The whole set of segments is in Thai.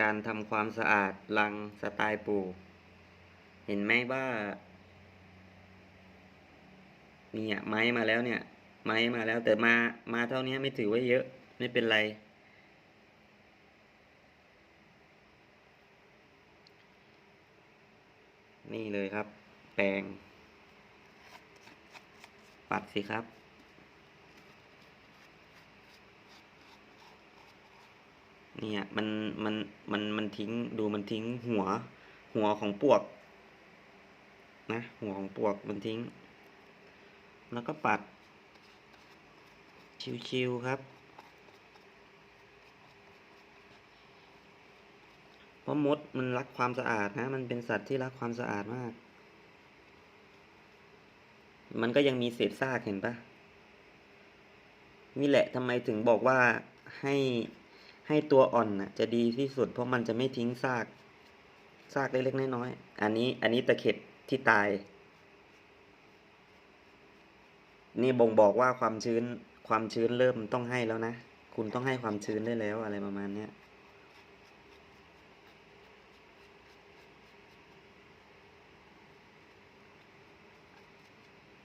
การทำความสะอาดรังสไตล์ปูเห็นไหมว่าเนี่ยไม้มาแล้วเนี่ย ไม้มาแล้วแต่มามาเท่านี้ไม่ถือว่าเยอะไม่เป็นไร นี่เลยครับ แปรงปัดสิครับ เนี่ยมันมันมันมันทิ้งดูมันทิ้งหัว หัวของปวก นะ หัวของปวกมันทิ้ง แล้วก็ปัด ชิวๆครับเพราะมดมันรักความสะอาดนะ มันเป็นสัตว์ที่รักความสะอาดมาก มันก็ยังมีเศษซากเห็นปะนี่แหละทำไมถึงบอกว่าให้ ให้ตัวอ่อนนะจะดีที่สุด เพราะมันจะไม่ทิ้งซาก ซากเล็กๆน้อยๆอันนี้ อันนี้ตะเข็บที่ตาย นี่บ่งบอกว่าความชื้น ความชื้นเริ่มต้องให้แล้วนะ คุณต้องให้ความชื้นได้แล้วอะไรประมาณเนี้ย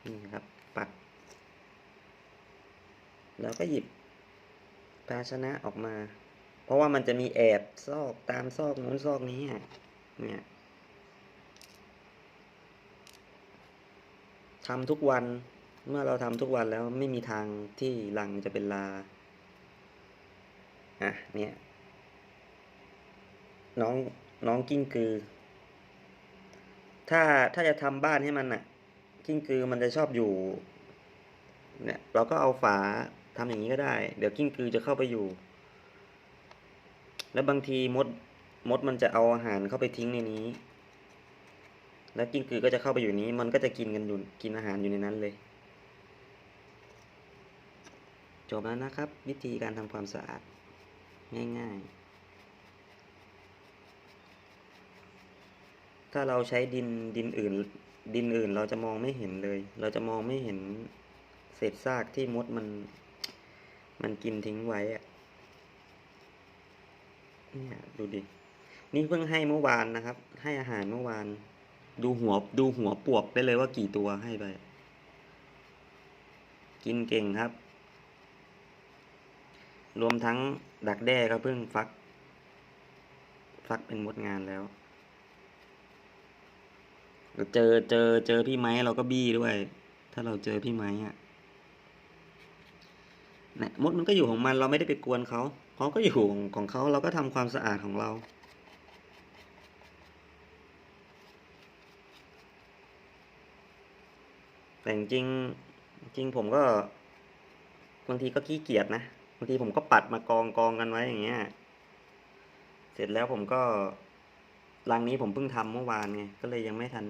นี่ครับปัดแล้วก็หยิบภาชนะออกมา เพราะว่ามันจะมีแอบซอกตามซอกนู้นซอกนี้เนี่ยทำทุกวันเมื่อเราทำทุกวันแล้วไม่มีทางที่รังจะเป็นลาอะเนี่ย น้องน้องกิ้งกือ ถ้าถ้าจะทำบ้านให้มันอะ กิ้งกือมันจะชอบอยู่ เนี่ย เราก็เอาฝาทำอย่างนี้ก็ได้ เดี๋ยวกิ้งกือจะเข้าไปอยู่ แล้วบางทีมดมดมันจะเอาอาหารเข้าไปทิ้งในนี้ แล้วกิ้งกือก็จะเข้าไปอยู่นี้ มันก็จะกินกันอยู่กินอาหารอยู่ในนั้นเลย จบแล้วนะครับ วิธีการทำความสะอาด ง่ายๆ ถ้าเราใช้ดินดินอื่น ดินอื่นเราจะมองไม่เห็นเลย เราจะมองไม่เห็นเศษซากที่มดมัน มันกินทิ้งไว้อะ เนี่ยดูดิ นี่เพิ่งให้เมื่อวานนะครับ ให้อาหารเมื่อวาน ดูหัวดูหัวปวกได้เลยว่ากี่ตัวให้ไป กินเก่งครับ รวมทั้งดักแด้ก็เพิ่งฟัก ฟักเป็นมดงานแล้ว เจอเจอเจอพี่ไม้เราก็บี้ด้วย ถ้าเราเจอพี่ไม้อะ นี่ยมดมันก็อยู่ของมันเราไม่ได้ไปกวนเขาเขาก็อยู่ของของเขาเราก็ทำความสะอาดของเรา แต่จริงจริงผมก็บางทีก็ขี้เกียจนะบางทีผมก็ปัดมากองกองกันไว้อย่างเงี้ย เสร็จแล้วผมก็รังนี้ผมเพิ่งทำเมื่อวานไงก็เลยยังไม่ทัน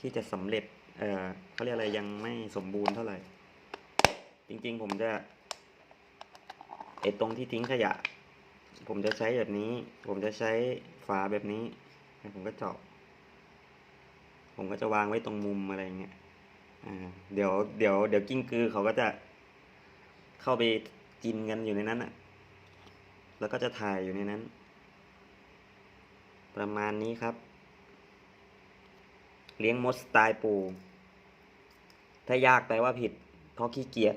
ที่จะสำเร็จ เออเขาเรียกอะไรยังไม่สมบูรณ์เท่าไหร่ จริง ๆ ผมจะ อตรงที่ทิ้งขยะ ผมจะใช้แบบนี้ ผมจะใช้ฝาแบบนี้ ผมก็เจาะผมก็จะวางไว้ตรงมุมอะไรเงี้ยเดี๋ยวเดี๋ยวเดี๋ยวกิ้งกือเขาก็จะเข้าไปกินกันอยู่ในนั้นอะ แล้วก็จะถ่ายอยู่ในนั้น ประมาณนี้ครับ เลี้ยงมดสไตล์ปู ถ้ายากแปลว่าผิดเพราะขี้เกียจ